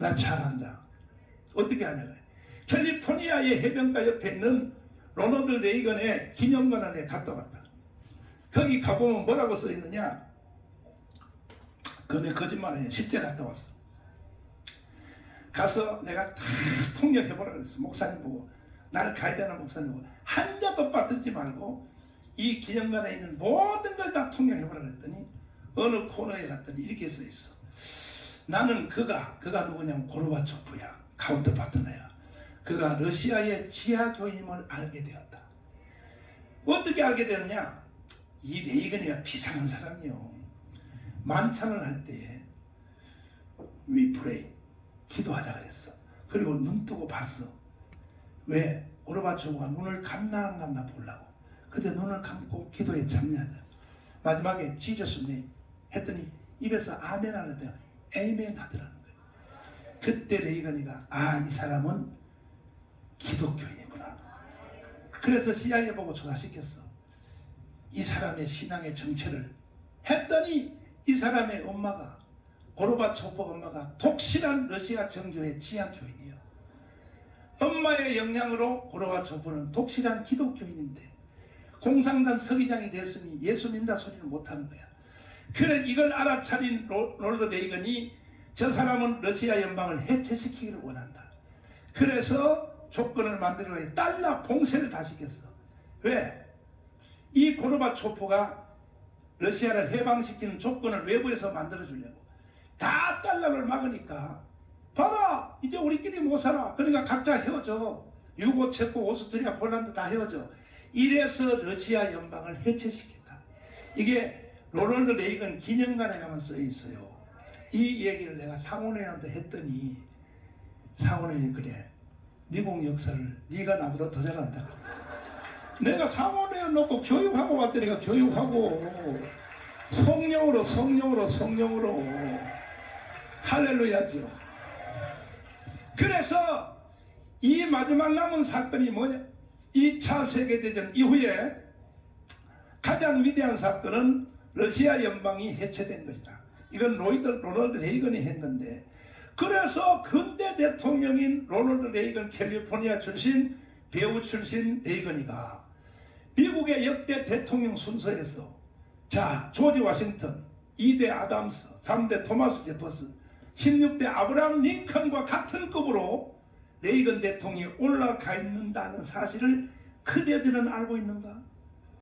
나 잘한다. 어떻게 하냐? 캘리포니아의 해변가 옆에 있는 로널드 레이건의 기념관에 갔다 왔다. 거기 가보면 뭐라고 써 있느냐? 그내 거짓말 아니야. 실제 갔다 왔어. 가서 내가 다 통역해보라 그랬어. 목사님 보고. 나를 가야 되는 목사님 보고. 한 자도 빠뜨지 말고 이 기념관에 있는 모든 걸 다 통역해보라 그랬더니 어느 코너에 갔더니 이렇게 써 있어. 나는 그가, 그가 누구냐면 고르바초프야. 카운터 파트너야. 그가 러시아의 지하교임을 알게 되었다. 어떻게 알게 되느냐? 이 레이건이가 비상한 사람이요. 만찬을 할 때에 we pray 기도하자 그랬어. 그리고 눈 뜨고 봤어. 왜? 고르바초프가 눈을 감나 안 감나 보려고. 그때 눈을 감고 기도에 참여하다. 마지막에 지저스 네 했더니 입에서 아멘 하는데 에이멘 하더라는 거예요. 그때 레이건이가 아 이 사람은 기독교인이구나. 그래서 CIA 보고 조사시켰어. 이 사람의 신앙의 정체를 했더니 이 사람의 엄마가 고르바초프 엄마가 독실한 러시아 정교의 지하교인이에요. 엄마의 영향으로 고르바초프는 독실한 기독교인인데 공산당 서기장이 됐으니 예수 믿는다 소리를 못하는 거야. 그래 이걸 알아차린 로- 롤드 레이건이 저 사람은 러시아 연방을 해체시키기를 원한다. 그래서 조건을 만들어 달러 봉쇄를 다 시켰어. 왜? 이 고르바초프가 러시아를 해방시키는 조건을 외부에서 만들어 주려고. 다 달러를 막으니까 봐라 이제 우리끼리 못 살아. 그러니까 각자 헤어져. 유고, 체코, 오스트리아, 폴란드 다 헤어져. 이래서 러시아 연방을 해체시켰다. 이게 로널드 레이건 기념관에 가면 써 있어요. 이 얘기를 내가 상원회한테 했더니 상원회이 그래. 미국 역사를 네가 나보다 더 잘한다. 내가 상원회에 놓고 교육하고 왔더니까 교육하고 성령으로 성령으로 성령으로 할렐루야죠. 그래서 이 마지막 남은 사건이 뭐냐? 2차 세계대전 이후에 가장 위대한 사건은 러시아 연방이 해체된 것이다. 이건 로이드 로널드 레이건이 했는데 그래서 근대 대통령인 로널드 레이건 캘리포니아 출신 배우 출신 레이건이가 미국의 역대 대통령 순서에서 자 조지 워싱턴 2대 아담스 3대 토마스 제퍼슨 16대 아브라함 링컨과 같은 급으로 레이건 대통령이 올라가 있는다는 사실을 그대들은 알고 있는가?